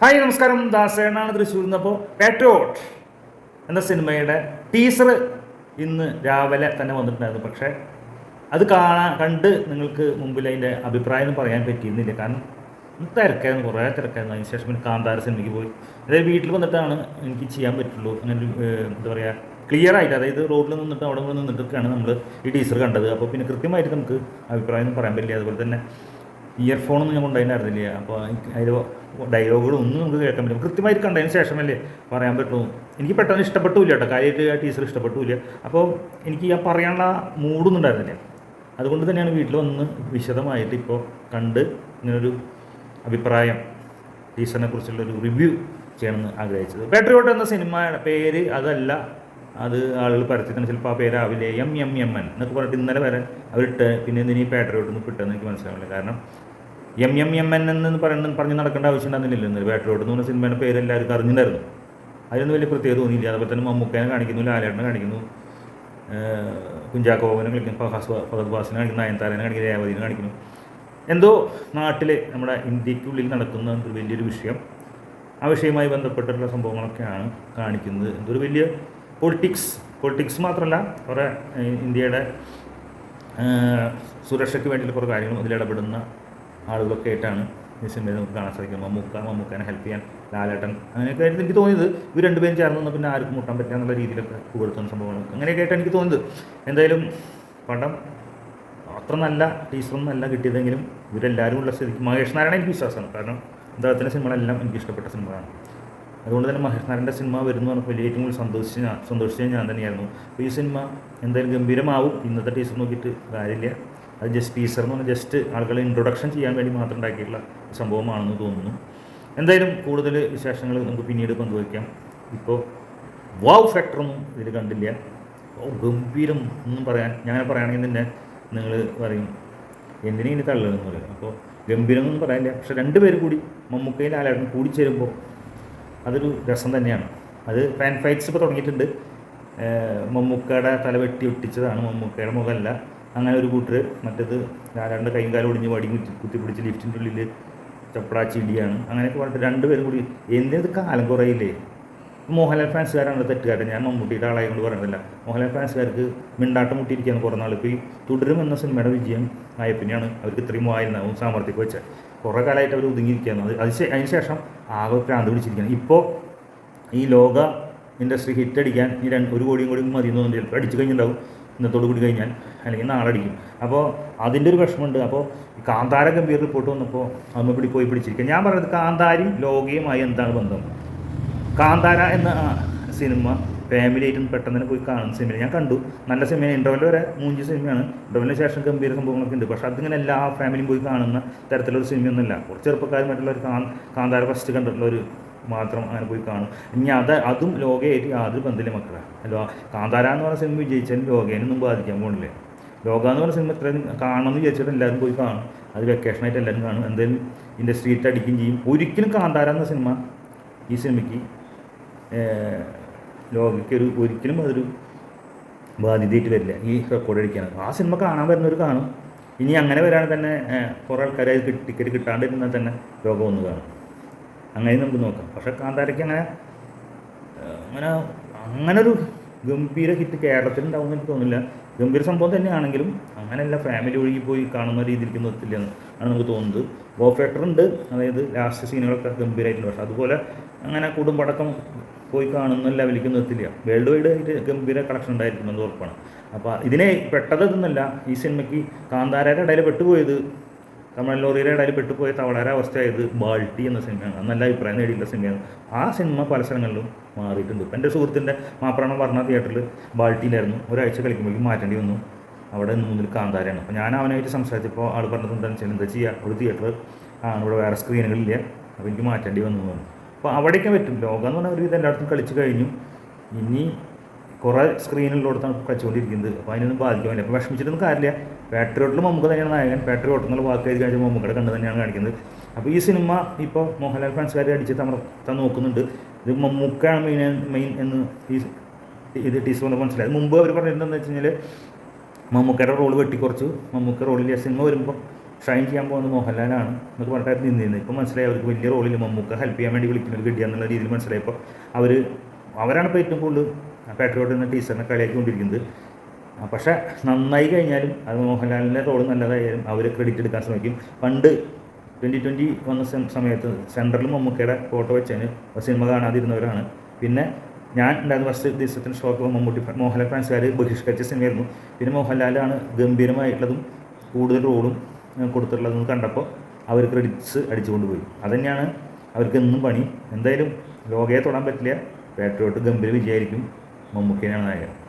Hi നമസ്കാരം. ദാസേണാണ് തൃശ്ശൂരിൽ നിന്ന്. അപ്പോൾ പാട്രിയോട്ട് എന്ന സിനിമയുടെ ടീസർ ഇന്ന് രാവിലെ തന്നെ വന്നിട്ടുണ്ടായിരുന്നു. പക്ഷേ അത് കാണാൻ കണ്ട് നിങ്ങൾക്ക് മുമ്പിൽ അതിന്റെ അഭിപ്രായം പറയാൻ പറ്റിയിരുന്നില്ല. കാരണം തിരക്കായിരുന്നു. കുറേ തിരക്കായിരുന്നു. അതിന് ശേഷം പിന്നെ കാന്താര സിനിമയ്ക്ക് പോയി. അതായത് വീട്ടിൽ വന്നിട്ടാണ് എനിക്ക് ചെയ്യാൻ പറ്റുള്ളൂ. അങ്ങനെ ഒരു എന്താ പറയുക ക്ലിയർ ആയിട്ട് അതായത് റോഡിൽ നിന്നിട്ട് അവിടെ നിന്നിട്ടൊക്കെയാണ് നമ്മൾ ഈ ടീസർ കണ്ടത്. അപ്പോൾ പിന്നെ കൃത്യമായിട്ട് നമുക്ക് അഭിപ്രായം പറയാൻ പറ്റില്ല. അതുപോലെ തന്നെ ഇയർഫോണൊന്നും ഞാൻ കൊണ്ടുപോയിട്ടുണ്ടായിരുന്നില്ല അപ്പോൾ അതിൽ ഡയലോഗുകൾ ഒന്നും നമുക്ക് കേൾക്കാൻ പറ്റും കൃത്യമായിട്ട് കണ്ടതിന് ശേഷമല്ലേ പറയാൻ പറ്റുള്ളൂ എനിക്ക് പെട്ടെന്ന് ഇഷ്ടപ്പെട്ടില്ല കേട്ടോ. കാര്യമായിട്ട് ആ ടീച്ചർ ഇഷ്ടപ്പെട്ടില്ല അപ്പോൾ എനിക്ക് ആ പറയാനുള്ള മൂഡൊന്നും ഉണ്ടായിരുന്നില്ല. അതുകൊണ്ട് തന്നെയാണ് വീട്ടിൽ വന്ന് വിശദമായിട്ട് ഇപ്പോൾ കണ്ട് ഇങ്ങനൊരു അഭിപ്രായം ടീച്ചറിനെ കുറിച്ചുള്ളൊരു റിവ്യൂ ചെയ്യണമെന്ന് ആഗ്രഹിച്ചത്. പാട്രിയോട്ട് എന്ന സിനിമയുടെ പേര് അതല്ല. അത് ആളുകൾ പരസ്യത്തിന് ചിലപ്പോൾ ആ പേരാവില്ലേ എം എം എം എൻ എന്നൊക്കെ പറഞ്ഞിട്ട് ഇന്നലെ വരെ അവരിട്ട് പിന്നെ എന്തിനീ പാട്രിയോട്ട് നിന്ന് കിട്ടുമെന്ന് എനിക്ക് മനസ്സിലാവില്ല കാരണം എം എം എം എൻ എന്ന് പറയുന്ന പറഞ്ഞ് നടക്കേണ്ട ആവശ്യം ഉണ്ടായിരുന്നില്ല ഇന്നലെ പാട്രിയോട്ട് എന്ന് പറഞ്ഞ സിനിമയുടെ പേര് എല്ലാവർക്കും അറിഞ്ഞിട്ടുണ്ടായിരുന്നു. അതിനൊന്നും വലിയ പ്രത്യേകത തോന്നിയില്ല. അതുപോലെ തന്നെ മമ്മൂക്കേനെ കാണിക്കുന്നു ലാലേട്ടനെ കാണിക്കുന്നു കുഞ്ചാക്കോ കുഞ്ചാക്കോവനെ കളിക്കുന്നു ഫഹദ് ബാസിനെ കാണിക്കുന്നു നയൻതാരനെ കാണിക്കുന്നു രേവതിനെ കാണിക്കുന്നു. എന്തോ നാട്ടിൽ നമ്മുടെ ഇന്ത്യക്കുള്ളിൽ നടക്കുന്ന ഒരു വലിയൊരു വിഷയം. ആ വിഷയവുമായി ബന്ധപ്പെട്ടിട്ടുള്ള സംഭവങ്ങളൊക്കെയാണ് കാണിക്കുന്നത്. എന്തൊരു വലിയ പൊളിറ്റിക്സ് പൊളിറ്റിക്സ് മാത്രമല്ല കുറേ ഇന്ത്യയുടെ സുരക്ഷയ്ക്ക് വേണ്ടിയിട്ട് കുറേ കാര്യങ്ങളും അതിലിടപെടുന്ന ആളുകളൊക്കെ ആയിട്ടാണ് ഈ സിനിമയിൽ നമുക്ക് കാണാൻ സാധിക്കും മമ്മൂക്ക മമ്മൂക്കാനെ ഹെൽപ്പ് ചെയ്യാൻ ലാലേട്ടൻ അങ്ങനെയൊക്കെ ആയിട്ട് എനിക്ക് തോന്നിയത് ഇവർ രണ്ടുപേരും ചേർന്ന് നിന്ന് പിന്നെ ആർക്കും മുട്ടാൻ പറ്റുക എന്നുള്ള രീതിയിലൊക്കെ പുകഴ്ത്തുന്ന സംഭവങ്ങൾ അങ്ങനെയൊക്കെ ആയിട്ട് എനിക്ക് തോന്നിയത്. എന്തായാലും പടം അത്ര നല്ല ടീച്ചറൊന്നും അല്ല കിട്ടിയതെങ്കിലും ഇവരെല്ലാവരും ഉള്ള സ്ഥിതിക്ക് മഹേഷ് നാരായണ എനിക്ക് വിശ്വാസമാണ്. കാരണം അദ്ദേഹത്തിന്റെ സിനിമകളെല്ലാം എനിക്ക് ഇഷ്ടപ്പെട്ട സിനിമകളാണ്. അതുകൊണ്ട് തന്നെ മഹേഷ് നാരായണന്റെ സിനിമ വരുന്നു പറഞ്ഞപ്പോൾ വലിയ ഏറ്റവും കൂടുതൽ സന്തോഷിച്ച് ഞാൻ സന്തോഷിച്ചത് ഞാൻ തന്നെയായിരുന്നു. അപ്പോൾ ഈ സിനിമ എന്തായാലും ഗംഭീരമാവും. ഇന്നത്തെ ടീച്ചർ നോക്കിയിട്ട് കാര്യമില്ല. അത് ജസ്റ്റ് ടീച്ചർ എന്ന് പറഞ്ഞാൽ ജസ്റ്റ് ആളുകളെ ഇൻട്രൊഡക്ഷൻ ചെയ്യാൻ വേണ്ടി മാത്രം ഉണ്ടാക്കിയിട്ടുള്ള സംഭവമാണെന്ന് തോന്നുന്നു. എന്തായാലും കൂടുതൽ വിശേഷങ്ങൾ നമുക്ക് പിന്നീട് പങ്കുവയ്ക്കാം. ഇപ്പോൾ വാവ് ഫാക്ടറൊന്നും ഇതിൽ കണ്ടില്ല. ഓ ഗംഭീരം ഒന്നും പറയാൻ ഞാൻ പറയുകയാണെങ്കിൽ തന്നെ നിങ്ങൾ പറയും എന്തിനാണ് ഇനി തള്ളതെന്ന് പറയും. അപ്പോൾ ഗംഭീരം ഒന്നും പറയാനില്ല. പക്ഷെ രണ്ടുപേരും കൂടി മമ്മൂക്കയിൽ ലാലേട്ടനും കൂടി ചേരുമ്പോൾ അതൊരു രസം തന്നെയാണ്. അത് ഫാൻ ഫൈറ്റ്സ് ഇപ്പോൾ തുടങ്ങിയിട്ടുണ്ട്. മമ്മൂക്കയുടെ തല വെട്ടി ഒട്ടിച്ചതാണ്. മമ്മൂക്കയുടെ മുഖമല്ല. അങ്ങനെ ഒരു കൂട്ടർ മറ്റേത് രണ്ട് കൈയും കാലും ഒടിഞ്ഞ് വടി കുത്തി കുത്തിപ്പിടിച്ച് ലിഫ്റ്റിന്റെ ഉള്ളിൽ ചപ്പടാച്ചി ഇടിയാണ് അങ്ങനെയൊക്കെ പറഞ്ഞിട്ട് രണ്ടുപേരും കൂടി എന്തിനത് കാലം കുറയില്ലേ? മോഹൻലാൽ ഫാൻസുകാരാണ് തെറ്റുകാരൻ. ഞാൻ മമ്മൂട്ടിയുടെ ആളായ കൊണ്ട് പറയുന്നില്ല മോഹൻലാൽ ഫാൻസുകാർക്ക് മിണ്ടാട്ടം മുട്ടിയിരിക്കുകയാണ്. കുറേ നാൾ ഇപ്പോൾ ഈ തുടരും എന്ന സിനിമയുടെ വിജയം ആയ അവർക്ക് ഇത്രയും വായനവും സാമർത്ഥ്യമൊക്കെ വെച്ചത്. കുറേ കാലമായിട്ട് അവർ ഒതുങ്ങിയിരിക്കുകയാണ്. അത് അതിന് ശേഷം ആകെ ഭ്രാന്ത് പിടിച്ചിരിക്കുകയാണ്. ഇപ്പോൾ ഈ ലോക ഇൻഡസ്ട്രി ഹിറ്റ് അടിക്കാൻ ഈ രണ്ട് ഒരു കോടിയും കൂടി മതി എന്ന് തോന്നുന്നു ചിലപ്പോൾ അടിച്ചു കഴിഞ്ഞിട്ടുണ്ടാവും. ഇന്നത്തോട് കൂടി കഴിഞ്ഞാൽ അല്ലെങ്കിൽ നാളെ അടിക്കും. അപ്പോൾ അതിന്റെ ഒരു വിഷമമുണ്ട്. അപ്പോൾ കാന്താര ഗംഭീർ റിപ്പോർട്ട് വന്നപ്പോൾ അമ്മ പിടി പോയി പിടിച്ചിരിക്കുക ഞാൻ പറയുന്നത് കാന്താരിയും ലോകയുമായി എന്താണ് ബന്ധം? കാന്താര എന്ന സിനിമ ഫാമിലി ആയിട്ടും പെട്ടെന്ന് തന്നെ പോയി കാണുന്ന സിനിമ ഞാൻ കണ്ടു. നല്ല സിനിമയാണ് ഇന്റർവെൽ വരെ മൂഞ്ചി സിനിമയാണ് ഇന്റർവെല്ലിന് ശേഷം ഗംഭീര സംഭവങ്ങളൊക്കെ ഉണ്ട്. പക്ഷേ അതിങ്ങനെ എല്ലാ ഫാമിലിയും പോയി കാണുന്ന തരത്തിലുള്ള സിനിമയൊന്നുമില്ല കുറച്ച് ചെറുപ്പക്കാർ മറ്റുള്ളവർ കാന്താര ഫസ്റ്റ് കണ്ടിട്ടുള്ള ഒരു മാത്രം അങ്ങനെ പോയി കാണും. ഇനി അത് അതും ലോകയായിട്ട് യാതൊരു ബന്ധമില്ല മക്കളെ. അല്ലോ കാന്താര എന്ന് പറഞ്ഞ സിനിമ വിജയിച്ചാലും ലോകേനൊന്നും ബാധിക്കാൻ പോകണില്ലേ ലോക എന്ന് പറഞ്ഞ സിനിമ ഇത്രയും കാണണമെന്ന് വിചാരിച്ചിട്ട് എല്ലാവരും പോയി കാണും. അത് വെക്കേഷനായിട്ട് എല്ലാവരും കാണും. എന്തായാലും ഇതിന്റെ സ്ട്രീറ്റ് അടിക്കുകയും ചെയ്യും. ഒരിക്കലും കാന്താര എന്ന സിനിമ ഈ സിനിമയ്ക്ക് ലോകയ്ക്ക് ഒരു ഒരിക്കലും അതൊരു ബാധ്യതയായിട്ട് വരില്ല. ഈ റെക്കോർഡ് അടിക്കാൻ ആ സിനിമ കാണാൻ വരുന്നവർ കാണും. ഇനി അങ്ങനെ വരാണെങ്കിൽ തന്നെ കുറേ ആൾക്കാർ അത് ടിക്കറ്റ് കിട്ടാണ്ടിരുന്നാൽ തന്നെ രോഗം ഒന്ന് കാണും. അങ്ങനെ നമുക്ക് നോക്കാം. പക്ഷേ കാന്താരയ്ക്ക് അങ്ങനെ അങ്ങനെ അങ്ങനെ ഒരു ഗംഭീര ഹിറ്റ് കേരളത്തിൽ ഉണ്ടാവുമെന്ന് എനിക്ക് തോന്നുന്നില്ല. ഗംഭീര സംഭവം തന്നെയാണെങ്കിലും അങ്ങനെയല്ല ഫാമിലി ഒഴുകി പോയി കാണുന്ന രീതിയിലേക്ക് നിർത്തില്ല എന്ന് ആണ് നമുക്ക് തോന്നുന്നത്. ഫാക്ടർ ഉണ്ട്. അതായത് ലാസ്റ്റ് സീനുകളൊക്കെ ഗംഭീരമായിട്ടുണ്ട് പക്ഷേ അതുപോലെ അങ്ങനെ കുടുംബടക്കം പോയി കാണുന്ന ലെവലിലേക്ക് നിർത്തില്ല വേൾഡ് വൈഡ് ആയിട്ട് ഗംഭീര കളക്ഷൻ ഉണ്ടായിരിക്കുമെന്ന് ഉറപ്പാണ്. അപ്പോൾ ഇതിനെ പെട്ടതൊന്നുമല്ല ഈ സിനിമയ്ക്ക് കാന്താരയുടെ ഇടയിൽ പെട്ടുപോയത് തമിഴ് ലോറിയുടെ ഇടയിൽ പെട്ടുപോയ തവളര അവസ്ഥയായത് ബാൾട്ടി എന്ന സിനിമയാണ്. നല്ല അഭിപ്രായം നേടിയിട്ടുള്ള സിനിമയാണ്. ആ സിനിമ പല സ്ഥലങ്ങളിലും മാറിയിട്ടുണ്ട്. എന്റെ സുഹൃത്തിന്റെ മാപ്രാണം പറഞ്ഞ തിയേറ്ററിൽ ബാൾട്ടിയിലായിരുന്നു. ഒരാഴ്ച കളിക്കുമ്പോഴേക്കും മാറ്റേണ്ടി വന്നു. അവിടെ നിന്ന് മുന്നിൽ കാന്താരയാണ്. അപ്പോൾ ഞാൻ അവനായിട്ട് സംസാരിച്ചപ്പോൾ ആൾ പറഞ്ഞത് എന്താണെന്ന് വെച്ചാൽ എന്താ ചെയ്യുക? ഒരു തിയേറ്റർ ആണ് ഇവിടെ വേറെ സ്ക്രീനുകളില്ല അപ്പോൾ എനിക്ക് മാറ്റേണ്ടി വന്നു എന്ന് പറഞ്ഞു. അപ്പോൾ അവിടേക്ക് പറ്റും. ലോകം എന്ന് പറഞ്ഞാൽ ഒരു ഇത് എല്ലായിടത്തും കളിച്ച് കഴിഞ്ഞു. ഇനി കുറേ സ്ക്രീനിലുള്ളടത്താണ് കളിച്ചുകൊണ്ടിരിക്കുന്നത്. അപ്പോൾ അതിനൊന്നും ബാധിക്കാൻ പറ്റില്ല. അപ്പോൾ വിഷമിച്ചിട്ടൊന്നും കാര്യമില്ല. പാട്രിയോട്ടിൽ മമ്മൂക്ക തന്നെയാണ് നായകൻ. പാട്രിയോട്ട് എന്നുള്ള വാക്ക് എഴുതി കഴിഞ്ഞാൽ മമ്മൂക്കയുടെ കണ്ട് തന്നെയാണ് കാണിക്കുന്നത്. അപ്പോൾ ഈ സിനിമ ഇപ്പോൾ മോഹൻലാൽ ഫ്രണ്ട്സുകാരെ അടിച്ച് തമർത്താൻ നോക്കുന്നുണ്ട്. ഇത് മമ്മൂക്കയാണ് മെയിൻ മെയിൻ എന്ന് ഈ ഇത് ടീച്ചർ കൊണ്ട് മനസ്സിലായി മുമ്പ് അവർ പറഞ്ഞിട്ടുണ്ടെന്ന് വെച്ച് കഴിഞ്ഞാൽ മമ്മൂക്കയുടെ റോൾ വെട്ടിക്കുറച്ച്. മമ്മൂക്ക റോളിൽ സിനിമ വരുമ്പോൾ ഷൈൻ ചെയ്യാൻ പോകുന്നത് മോഹൻലാലാണ് എന്നൊക്കെ പറഞ്ഞിട്ടായിരുന്നു നിന്നിരുന്നത് ഇപ്പം മനസ്സിലായി അവർക്ക് വലിയ റോളിൽ മമ്മൂക്ക ഹെൽപ്പ് ചെയ്യാൻ വേണ്ടി വിളിക്കുന്ന ഒരു എന്നുള്ള രീതിയിൽ മനസ്സിലായപ്പോൾ അവർ അവരാണ് ഇപ്പോൾ ഏറ്റവും കൂടുതൽ പാട്രിയോട്ട് എന്ന ടീച്ചറിനെ കളിയാക്കിക്കൊണ്ടിരിക്കുന്നത്. കൊണ്ടിരിക്കുന്നത് പക്ഷേ നന്നായി കഴിഞ്ഞാലും അത് മോഹൻലാലിന്റെ റോൾ നല്ലതായാലും അവർ ക്രെഡിറ്റ് എടുക്കാൻ ശ്രമിക്കും. പണ്ട് ട്വന്റി ട്വന്റി വന്ന സമയത്ത് സെൻട്രൽ മമ്മൂക്കയുടെ ഫോട്ടോ വെച്ചതിന് സിനിമ കാണാതിരുന്നവരാണ്. പിന്നെ ഞാൻ ഉണ്ടായിരുന്ന ഫസ്റ്റ് ദിവസത്തിന് ഷോക്ക് മമ്മൂട്ടി മോഹൻലാൽ ഫാൻസുകാർ ബഹിഷ്കരിച്ച സിനിമയായിരുന്നു പിന്നെ മോഹൻലാലാണ് ഗംഭീരമായിട്ടുള്ളതും കൂടുതൽ റോളും കൊടുത്തിട്ടുള്ളതെന്ന് കണ്ടപ്പോൾ അവർ ക്രെഡിറ്റ്സ് അടിച്ചുകൊണ്ട് പോയി. അതുതന്നെയാണ് അവർക്ക് എന്നും പണി. എന്തായാലും ലോകയെ തൊടാൻ പറ്റില്ല. പാട്രിയോട്ട് ഗംഭീര വിജയമായിരിക്കും മമ്മൂക്കേനാണ് നായകൻ.